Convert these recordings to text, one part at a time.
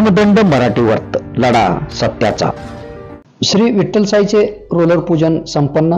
दंड मराठी वर्त लढा सत्याचा. श्री विठ्ठलसाईचे रोलर पूजन संपन्न.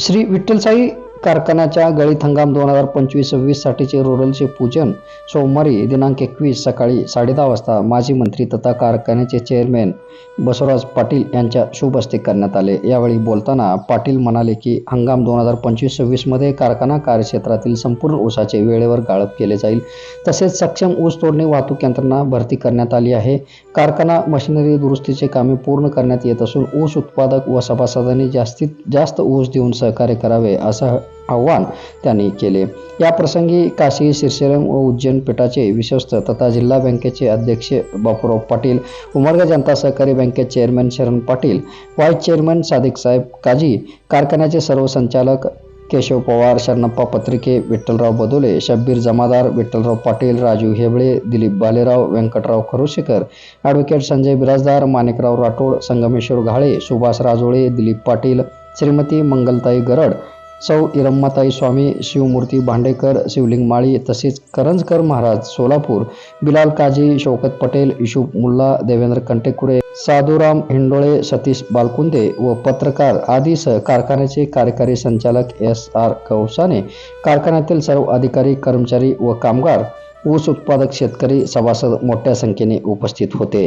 श्री विठ्ठलसाई कारखान्याच्या गळीत हंगाम दोन हजार पंचवीस सव्वीस साठीचे रुरलचे पूजन सोमवारी दिनांक एकवीस सकाळी साडेदहा वाजता माजी मंत्री तथा कारखान्याचे चेअरमॅन बसवराज पाटील यांच्या शुभ हस्ते करण्यात आले. यावेळी बोलताना पाटील म्हणाले की हंगाम दोन हजार पंचवीस सव्वीसमध्ये कारखाना कार्यक्षेत्रातील संपूर्ण ऊसाचे वेळेवर गाळप केले जाईल. तसेच सक्षम ऊस तोडणी वाहतूक यंत्रणा भरती करण्यात आली आहे. कारखाना मशिनरी दुरुस्तीचे कामे पूर्ण करण्यात येत असून ऊस उत्पादक व सभासदांनी जास्तीत जास्त ऊस देऊन सहकार्य करावे असं आव्हान त्यांनी केले. या प्रसंगी काशी शिरसेलम व उज्जैन पीठाचे विश्वस्त तथा जिल्हा बँकेचे अध्यक्ष बापूराव पाटील उमरगा जनता सहकारी बँकेचे chairman Sharan Patil vice chairman Sadik Saheb Kazi कारखान्याचे सर्व संचालक केशव पवार शरणप्पा पत्रिके विठ्ठलराव बदोले शब्बीर जमादार विठ्ठलराव पाटील राजू हेबळे दिलीप बालेराव व्यंकटराव खरोशेकर ॲडव्होकेट संजय बिराजदार माणिकराव राठोड संगमेश्वर घाळे सुभाष राजोळे दिलीप पाटील श्रीमती मंगलताई गरड सौ इरम्माताई स्वामी शिवमूर्ती भांडेकर शिवलिंग माळी तसेच करंजकर महाराज सोलापूर बिलाल काजी शौकत पटेल युसुफ मुल्ला देवेंद्र कंटेकुरे साधुराम हिंडोळे सतीश बालकुंदे व पत्रकार आदीसह कारखान्याचे कार्यकारी संचालक एस आर कौसाने कारखान्यातील सर्व अधिकारी कर्मचारी व कामगार ऊस उत्पादक शेतकरी सभासद मोठ्या संख्येने उपस्थित होते.